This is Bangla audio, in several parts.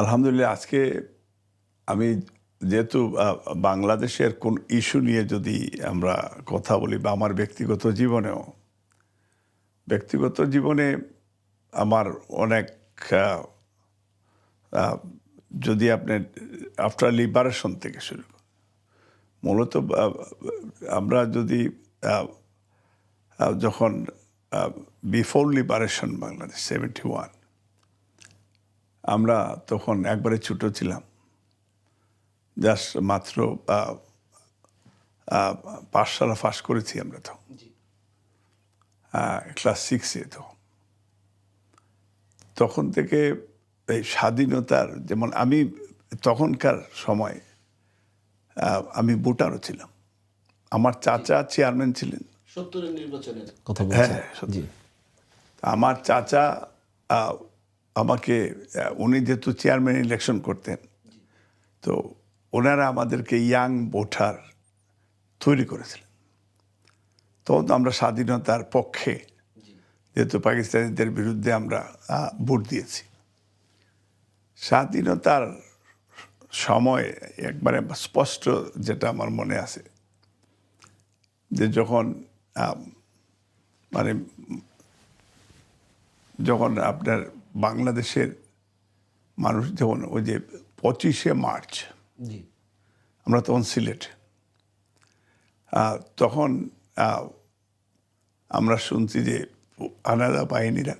আলহামদুলিল্লাহ, আজকে আমি যেহেতু বাংলাদেশের কোন ইস্যু নিয়ে যদি আমরা কথা বলি বা আমার ব্যক্তিগত জীবনেও, ব্যক্তিগত জীবনে আমার অনেক যদি আপনি আফটার লিবারেশন থেকে শুরু মূলত আমরা যদি যখন before liberation Bangladesh seventy one আমরা তখন একবারে ছোট ছিলাম। জাস্ট মাত্র পাঠশালা পাশ করেছি আমরা তো ক্লাস সিক্সে তো তখন। থেকে এই স্বাধীনতার যেমন আমি তখনকার সময় আমি ভোটারও ছিলাম। আমার চাচা চেয়ারম্যান ছিলেন। সত্তরের নির্বাচনের কথা হ্যাঁ, সত্যি। আমার চাচা আহ, আমাকে উনি যেহেতু চেয়ারম্যান ইলেকশন করতেন, তো ওনারা আমাদেরকে ইয়াং ভোটার তৈরি করেছিলেন। তখন তো আমরা স্বাধীনতার পক্ষে যেহেতু পাকিস্তানিদের বিরুদ্ধে আমরা ভোট দিয়েছি। স্বাধীনতার সময় একবারে স্পষ্ট যেটা আমার মনে আছে, যে যখন মানে যখন আপনার বাংলাদেশের মানুষ যখন ওই যে পঁচিশে মার্চ আমরা তখন সিলেট তখন আমরা শুনছি যে আলাদা বাহিনীরা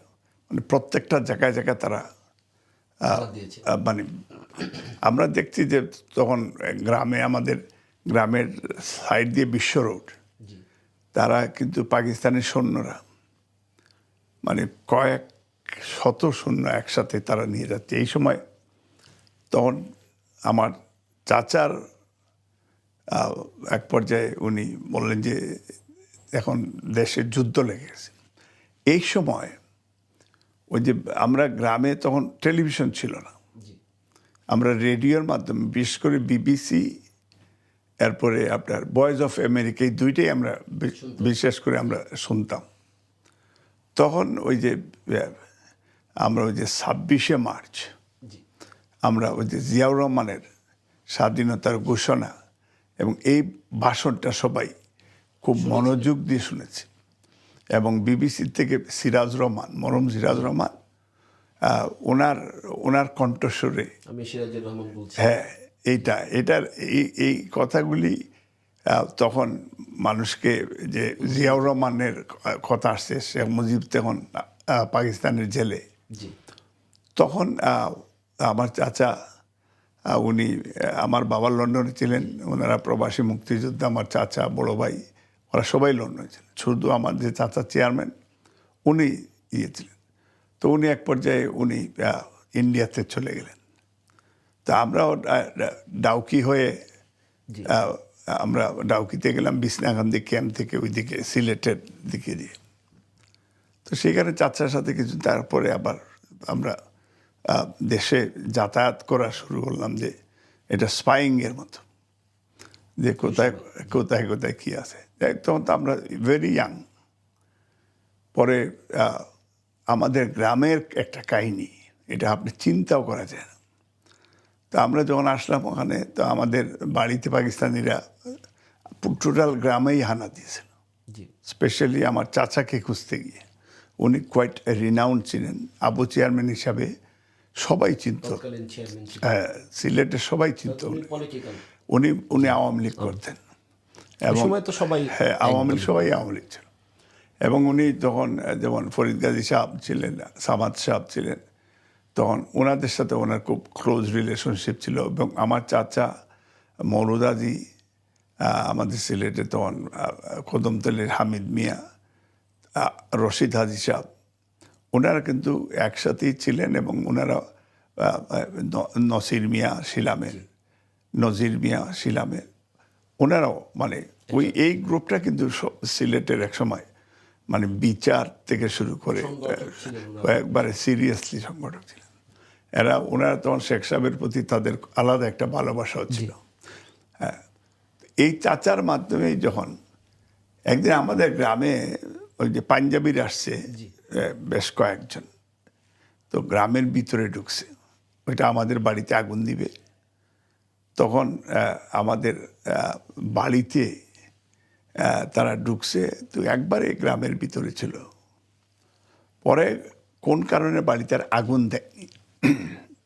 মানে প্রত্যেকটা জায়গায় জায়গায় তারা মানে আমরা দেখছি যে তখন গ্রামে আমাদের গ্রামের সাইড দিয়ে বিশ্ব রোড তারা কিন্তু পাকিস্তানের সৈন্যরা মানে কয়েক শত শূন্য একসাথে তারা নিয়ে যাচ্ছে। এই সময় তখন আমার চাচার এক পর্যায়ে উনি বললেন যে এখন দেশের যুদ্ধ লেগে গেছে। এই সময় ওই যে আমরা গ্রামে তখন টেলিভিশন ছিল না। আমরা রেডিওর মাধ্যমে বিশেষ করে বিবিসি এরপরে আপনার ভয়েস অফ আমেরিকা এই দুইটাই আমরা বিশেষ করে আমরা শুনতাম। তখন ওই যে আমরা ওই যে ছাব্বিশে মার্চ আমরা ওই যে জিয়াউর রহমানের স্বাধীনতার ঘোষণা এবং এই ভাষণটা সবাই খুব মনোযোগ দিয়ে শুনেছি। এবং বিবিসি থেকে সিরাজ রহমান মরম সিরাজ রহমান ওনার ওনার কণ্ঠস্বরে হ্যাঁ এইটা এটার এই এই কথাগুলি তখন মানুষকে যে জিয়াউর রহমানের কথা আসছে শেখ মুজিব তখন পাকিস্তানের জেলে তখন আমার চাচা উনি আমার বাবা লন্ডনে ছিলেন ওনারা প্রবাসী মুক্তিযোদ্ধা আমার চাচা বড় ভাই ওরা সবাই লন্ডনে ছিলেন। শুধু আমার যে চাচা চেয়ারম্যান উনি ইয়ে ছিলেন। তো উনি এক পর্যায়ে উনি ইন্ডিয়াতে চলে গেলেন। তা আমরাও ডাউকি হয়ে আমরা ডাউকিতে গেলাম বিসনাকান্দি ক্যাম্প থেকে ওইদিকে সিলেটের দিকে দিয়ে। তো সেখানে চাচার সাথে কিছু তারপরে আবার আমরা দেশে যাতায়াত করা শুরু করলাম যে এটা স্পাইংয়ের মতো। যে কোথায় কোথায় কোথায় কী আছে। দেখ, তখন তো আমরা ভেরি ইয়াং পরে আমাদের গ্রামের একটা কাহিনী এটা আপনি চিন্তাও করা যায় না। তো আমরা যখন আসলাম ওখানে তো আমাদের বাড়িতে পাকিস্তানিরা টোটাল গ্রামেই হানা দিয়েছিল। স্পেশালি আমার চাচাকে খুঁজতে গিয়ে। উনি কোয়াইট রিনাউন্ড ছিলেন। আবু চেয়ারম্যান হিসাবে সবাই চিনত। হ্যাঁ, সিলেটের সবাই চিনত উনি। উনি আওয়ামী লীগ করতেন। তো সবাই হ্যাঁ আওয়ামী লীগ সবাই আওয়ামী লীগ ছিল। এবং উনি তখন যেমন ফরিদ গাজী সাহেব ছিলেন সামাদ সাহেব ছিলেন তখন ওনাদের সাথে ওনার খুব ক্লোজ রিলেশনশিপ ছিল। এবং আমার চাচা মৌলুদাজি আহ, আমাদের সিলেটে তখন কদমতলির হামিদ মিয়া রশিদ হাজি সাহেব। ওনারা কিন্তু একসাথেই ছিলেন এবং ওনারা নসির মিয়া শিলামের নজির মিয়া শিলামের। ওনারাও মানে ওই এই গ্রুপটা কিন্তু সিলেটের এক সময় মানে বিচার থেকে শুরু করে। কয়েকবারে সিরিয়াসলি সংগঠক ছিলেন। এরা ওনারা তখন শেখ সাহেবের প্রতি তাদের আলাদা একটা ভালোবাসাও ছিল। হ্যাঁ এই চাচার মাধ্যমেই যখন একদিন আমাদের গ্রামে ওই যে পাঞ্জাবির আসছে বেশ কয়েকজন। তো গ্রামের ভিতরে ঢুকছে। ওইটা আমাদের বাড়িতে আগুন দিবে। তখন আমাদের বাড়িতে তারা ঢুকছে। তো একবারে গ্রামের ভিতরে ছিল। পরে কোন কারণে বাড়িতে আর আগুন দেয়নি?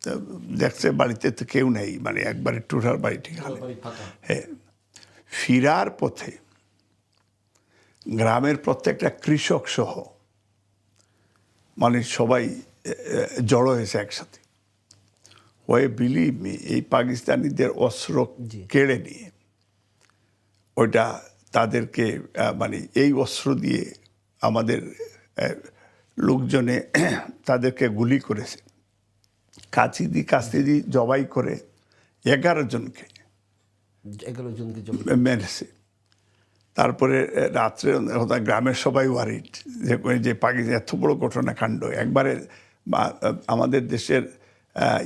তো দেখছে বাড়িতে তো কেউ নেই। মানে একবারে টোটাল বাড়িটি খালি। হ্যাঁ। ফিরার পথে গ্রামের প্রত্যেকটা কৃষক সহ মানে সবাই জড়ো হয়েছে একসাথে। হয়ে বিলিভ মি এই পাকিস্তানিদের অস্ত্র কেড়ে নিয়ে ওইটা তাদেরকে মানে এই অস্ত্র দিয়ে আমাদের লোকজনে তাদেরকে গুলি করেছে। কাছি দি কাস্তি দি জবাই করে এগারো জনকে এগারো জনকে মেরেছে। তারপরে রাত্রে গ্রামের সবাই ওয়ারিড যে যে পাকিস্তান এত বড় ঘটনা কাণ্ড। একবারে আমাদের দেশের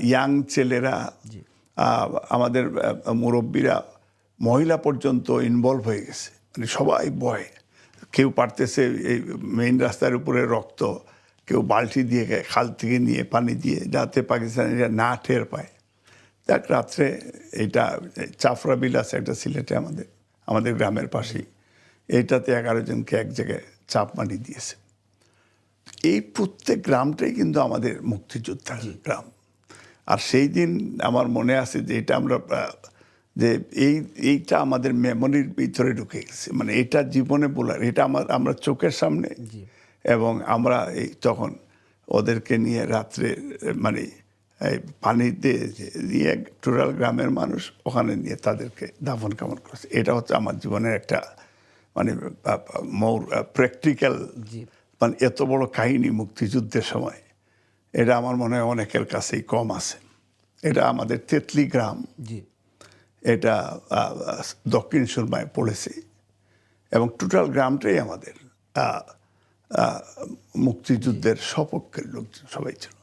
ইয়াং ছেলেরা আমাদের মুরব্বীরা মহিলা পর্যন্ত ইনভলভ হয়ে গেছে। মানে সবাই ভয়। কেউ পারতেছে এই মেইন রাস্তার উপরে রক্ত কেউ বালতি দিয়ে খাল থেকে নিয়ে পানি দিয়ে যাতে পাকিস্তানিরা না টের পায়। দেখ রাত্রে এইটা চাফরা বিল আছে একটা সিলেটে আমাদের আমাদের গ্রামের পাশেই। এইটাতে এগারো জনকে এক জায়গায় চাপ মানি দিয়েছে। এই প্রত্যেক গ্রামটাই কিন্তু আমাদের মুক্তিযোদ্ধার গ্রাম। আর সেই দিন আমার মনে আছে যে এটা আমরা যে এই এইটা আমাদের মেমোরির ভিতরে ঢুকে গেছে। মানে এটা জীবনে বলার এটা আমার আমরা চোখের সামনে এবং আমরা এই তখন ওদেরকে নিয়ে রাত্রে মানে এই পানিতে দিয়ে টোটাল গ্রামের মানুষ ওখানে নিয়ে তাদেরকে দাফন কামন করেছে। এটা হচ্ছে আমার জীবনের একটা মানে মোর প্র্যাকটিক্যাল মানে এত বড় কাহিনী মুক্তিযুদ্ধের সময় এটা আমার মনে হয় অনেকের কাছেই কম আছে। এটা আমাদের তেতলি গ্রাম এটা দক্ষিণ সুরমায় পড়েছে এবং টোটাল গ্রামটাই আমাদের মুক্তিযুদ্ধের সপক্ষের লোকজন সবাই ছিল।